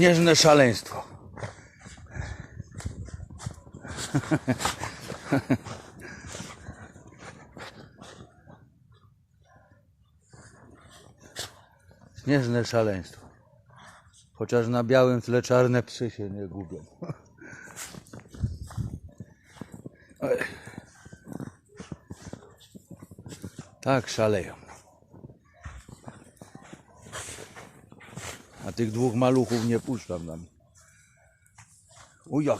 Śnieżne szaleństwo. Śnieżne szaleństwo. Chociaż na białym tle czarne psy się nie gubią. Tak szaleją. A tych dwóch maluchów nie puszczam tam. Ujoj.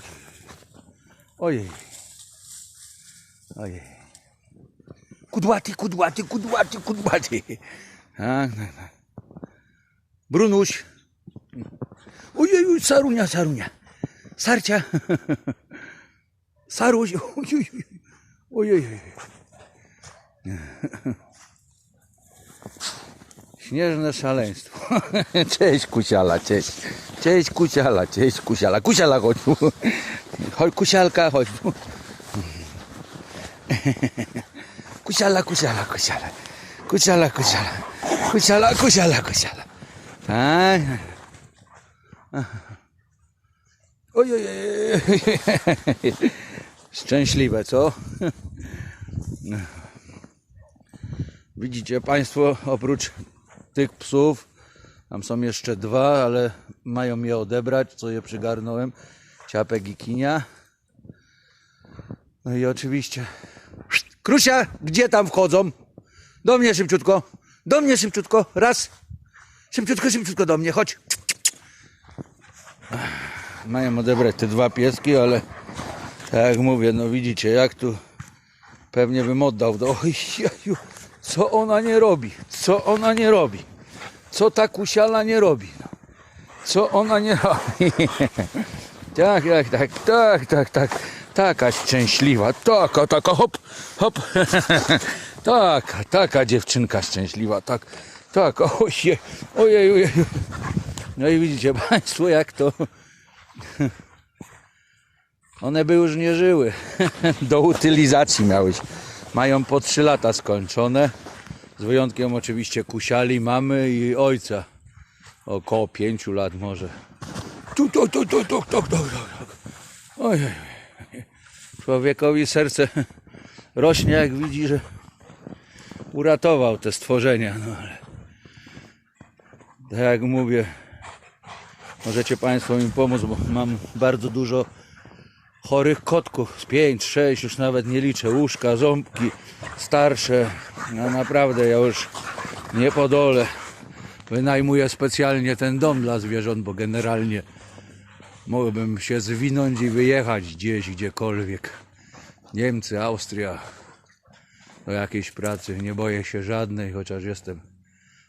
Ojej. Ojej. Kudłaty, kudłaty, kudłaty, kudłaty. Tak, tak, tak. Brunuś. Ojej, Sarunia, Sarunia. Sarcia. Saruś. Ojej. Ojej. Śnieżne szaleństwo. Cześć Kusiala, cześć. Cześć Kusiala, cześć Kusiala. Kusiala chodź. Chodź Kusialka, chodź tu. Kusiala, kusiala, kusiala. Kusiala, kusiala. Kusiala, kusiala, kusiala. Tak. Oj, oj, oj. Szczęśliwe, co? Widzicie Państwo, oprócz tych psów, tam są jeszcze dwa, ale mają je odebrać, co je przygarnąłem. Ciapek i kinia. No i oczywiście. Krusia, gdzie tam wchodzą? Do mnie szybciutko. Do mnie szybciutko. Raz. Szybciutko, szybciutko do mnie. Chodź. Mają odebrać te dwa pieski, ale tak jak mówię, no widzicie, jak tu pewnie bym oddał. Do... Oj, jaju, co ona nie robi? Co ona nie robi? Co ta kusiala nie robi? Co ona nie robi? Tak, tak, tak, tak, tak, tak. Taka szczęśliwa, taka, taka, hop, hop. Taka, taka dziewczynka szczęśliwa, tak, tak, ojej, ojej, ojej. No i widzicie Państwo, jak to... One by już nie żyły. Do utylizacji miały. Mają po 3 lata skończone. Z wyjątkiem oczywiście kusiali mamy i ojca. Około 5 lat może. Tu, tu, tu, tu, tu, tu, tu, tu. Ojej. Człowiekowi serce rośnie jak widzi, że uratował te stworzenia. No ale tak jak mówię, możecie Państwo mi pomóc, bo mam bardzo dużo chorych kotków. Z 5, 6, już nawet nie liczę. Łóżka, ząbki, starsze. No naprawdę ja już nie podolę. Wynajmuję specjalnie ten dom dla zwierząt, bo generalnie mógłbym się zwinąć i wyjechać gdzieś, gdziekolwiek. Niemcy, Austria. Do jakiejś pracy. Nie boję się żadnej, chociaż jestem.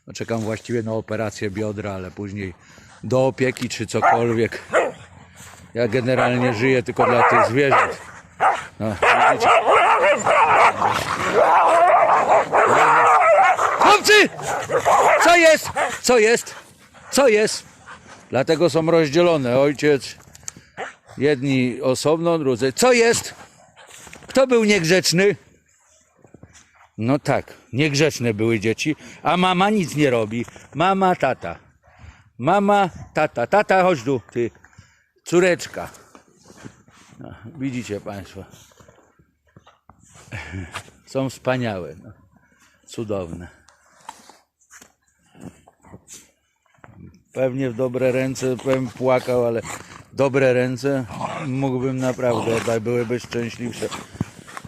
No, czekam właściwie na operację biodra, ale później do opieki czy cokolwiek. Ja generalnie żyję tylko dla tych zwierząt. No? Chłopcy! Co jest? Co jest? Co jest? Dlatego są rozdzielone. Ojciec, jedni osobno, drudzy. Co jest? Kto był niegrzeczny? No tak, niegrzeczne były dzieci, a mama nic nie robi. Mama, tata. Mama, tata. Tata, chodź tu, ty. Córeczka. Widzicie Państwo. Są wspaniałe. Cudowne. Pewnie w dobre ręce, bym płakał, ale dobre ręce mógłbym naprawdę oddać, byłyby szczęśliwsze.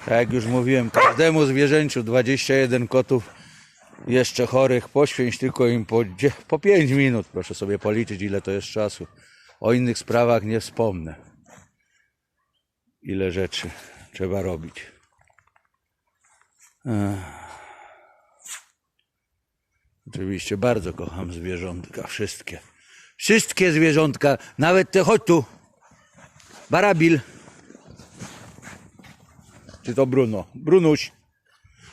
Tak jak już mówiłem, każdemu zwierzęciu 21 kotów jeszcze chorych poświęć tylko im po, po 5 minut. Proszę sobie policzyć, ile to jest czasu. O innych sprawach nie wspomnę. Ile rzeczy trzeba robić. Ech. Oczywiście bardzo kocham zwierzątka, wszystkie. Wszystkie zwierzątka, nawet te, chodź tu. Barabil. Czy to Bruno? Brunuś.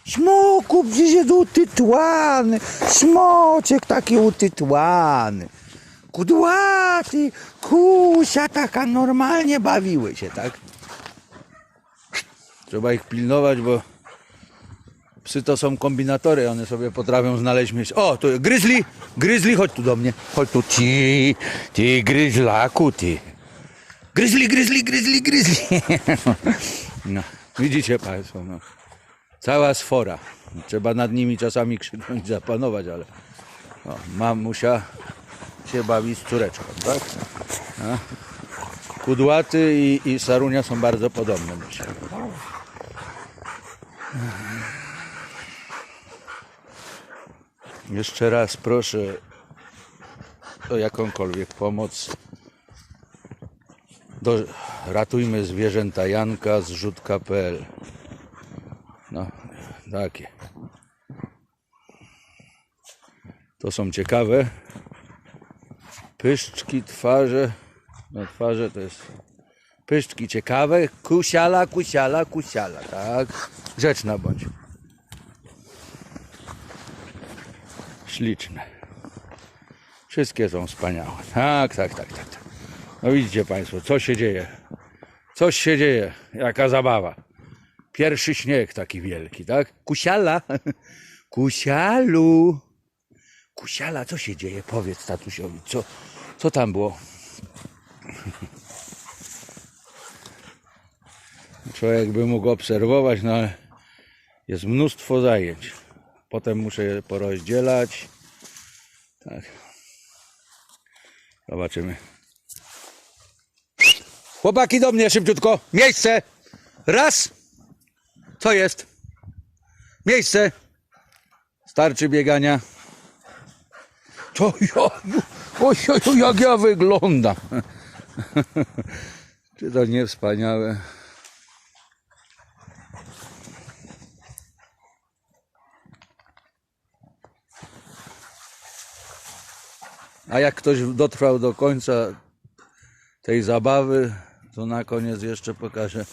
Smoku, przecież jest utytłany. Smoczek taki utytłany. Kudłaty, kusia taka, normalnie bawiły się, tak? Trzeba ich pilnować, bo Psy to są kombinatory, one sobie potrafią znaleźć myśl. O, tu gryzli, gryzli, chodź tu do mnie. Chodź tu, ty, ty gryzlaku, ty. Gryzli, gryzli, gryzli, gryzli. No, widzicie Państwo, no. Cała sfora. Trzeba nad nimi czasami krzyknąć, zapanować, ale o, mamusia się bawi z córeczką, tak? No. Kudłaty i, i Sarunia są bardzo podobne, myślę. Jeszcze raz proszę o jakąkolwiek pomoc. Do, ratujmy zwierzęta Janka z rzutka.pl. No, takie. To są ciekawe. Pyszczki, twarze. No twarze to jest pyszczki ciekawe. Kusiala, kusiala, kusiala, tak? Grzeczna bądź. Śliczne. Wszystkie są wspaniałe. Tak, tak, tak, tak. tak. No widzicie Państwo, co się dzieje. Coś się dzieje. Jaka zabawa. Pierwszy śnieg taki wielki, tak? Kusiala. Kusialu. Kusiala, co się dzieje? Powiedz tatusiowi, co, co tam było? Człowiek by mógł obserwować, no ale jest mnóstwo zajęć. Potem muszę je porozdzielać. Tak. Zobaczymy. Chłopaki do mnie szybciutko. Miejsce. Raz. Co jest? Miejsce. Starczy biegania. To ja, oj, oj, jak ja wyglądam. Czy to nie wspaniałe? A jak ktoś dotrwał do końca tej zabawy, to na koniec jeszcze pokażę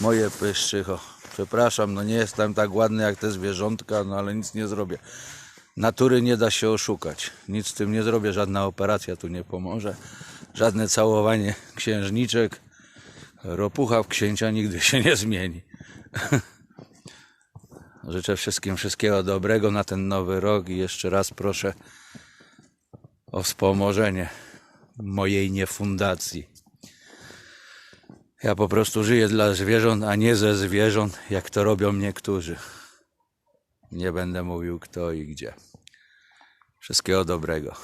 moje pyszczycho. Przepraszam, no nie jestem tak ładny jak te zwierzątka, no ale nic nie zrobię. Natury nie da się oszukać. Nic z tym nie zrobię, żadna operacja tu nie pomoże. Żadne całowanie księżniczek. Ropucha w księcia nigdy się nie zmieni. Życzę wszystkim wszystkiego dobrego na ten nowy rok i jeszcze raz proszę o wspomożenie mojej niefundacji. Ja po prostu żyję dla zwierząt, a nie ze zwierząt, jak to robią niektórzy. Nie będę mówił kto i gdzie. Wszystkiego dobrego.